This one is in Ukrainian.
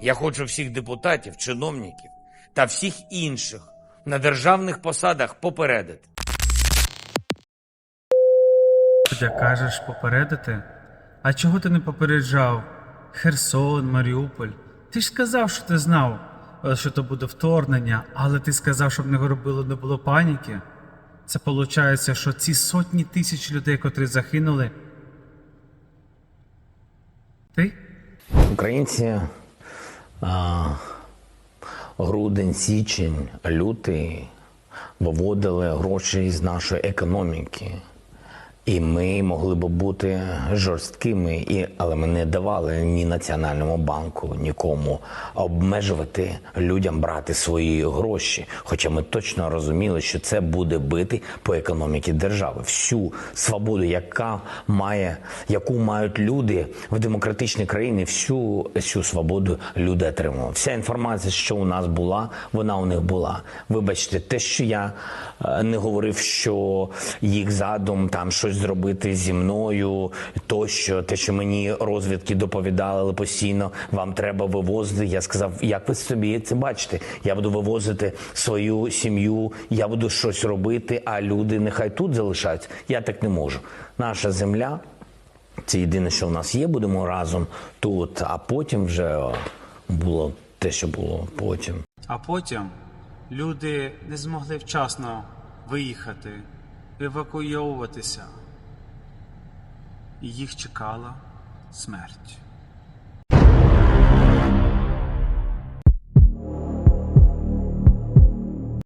Я хочу всіх депутатів, чиновників та всіх інших на державних посадах попередити. Ти кажеш попередити? А чого ти не попереджав? Херсон, Маріуполь. Ти ж сказав, що ти знав, е, що то буде вторгнення, але ти сказав, щоб не робило, не було паніки. Це виходить, що ці сотні тисяч людей, котрі загинули. Ти? Українці грудень, січень, лютий виводили гроші з нашої економіки. І ми могли б бути жорсткими, і, але ми не давали ні Національному банку, нікому обмежувати людям брати свої гроші. Хоча ми точно розуміли, що це буде бити по економіці держави. Всю свободу, яка має, яку мають люди в демократичній країні, всю всю свободу люди отримували. Вся інформація, що у нас була, вона у них була. Вибачте, те, що я е, не говорив, що їх задум там щось зробити зі мною, тощо, те, що мені розвідки доповідали постійно, вам треба вивозити. Я сказав, як ви собі це бачите? Я буду вивозити свою сім'ю, я буду щось робити, а люди нехай тут залишаються. Я так не можу. Наша земля. Це єдине, що в нас є, будемо разом тут, а потім вже було те, що було потім. А потім люди не змогли вчасно виїхати, евакуйовуватися. І їх чекала смерть.